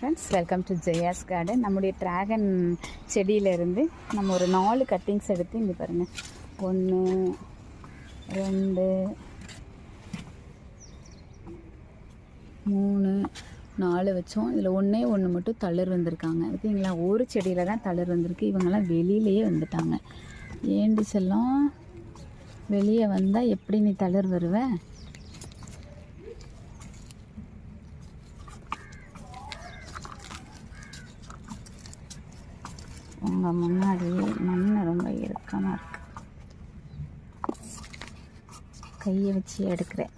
Friends welcome to Jaya's garden நம்முடைய dragon செடியிலேருந்து நம்ம ஒரு நாலு கட்டிங்ஸ் எடுத்து இங்கே பாருங்கள் ஒன்று ரெண்டு மூணு நாலு வச்சோம். இதில் ஒன்றே ஒன்று மட்டும் தளர் வந்திருக்காங்க. பார்த்தீங்களா ஒரு செடியில் தான் தளர் வந்திருக்கு. இவங்கெல்லாம் வெளியிலேயே வந்துட்டாங்க. ஏண்டி செல்லம் வெளியே வந்தால் எப்படி நீ தளர் வருவ? உங்கள் முன்னாடி மண் ரொம்ப இறுக்கமாக இருக்கு. கையை வச்சு எடுக்கிறேன்.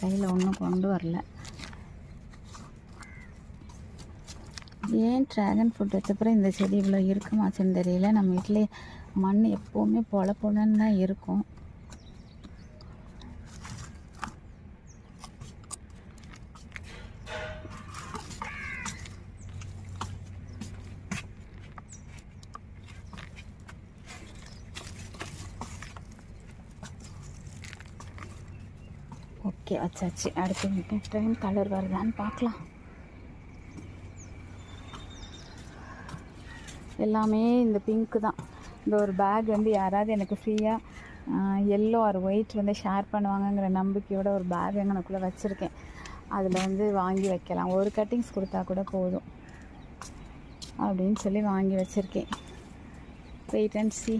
கையில் ஒன்றும் கொண்டு வரல. ஏன் ட்ராகன் ஃப்ரூட் வச்சப்பறம் இந்த செடி இவ்வளோ இருக்குமாச்சுன்னு தெரியல? நம்ம வீட்டிலே மண் எப்போவுமே பொல பொலன்னு தான் இருக்கும். ஓகே வச்சாச்சு அடுத்து நெக்ஸ்ட் டைம் கலர் வருதான்னு பார்க்கலாம். எல்லாமே இந்த பிங்க்கு தான். இந்த ஒரு பேக் வந்து யாராவது எனக்கு ஃப்ரீயாக எல்லோ ஆர் ஒயிட் வந்து ஷேர் பண்ணுவாங்கங்கிற நம்பிக்கையோட ஒரு பேக் எங்கனக்குள்ளே வச்சுருக்கேன். அதில் வந்து வாங்கி வைக்கலாம். ஒரு கட்டிங்ஸ் கொடுத்தா கூட போதும். அப்படின்னு சொல்லி வாங்கி வச்சுருக்கேன். Wait and C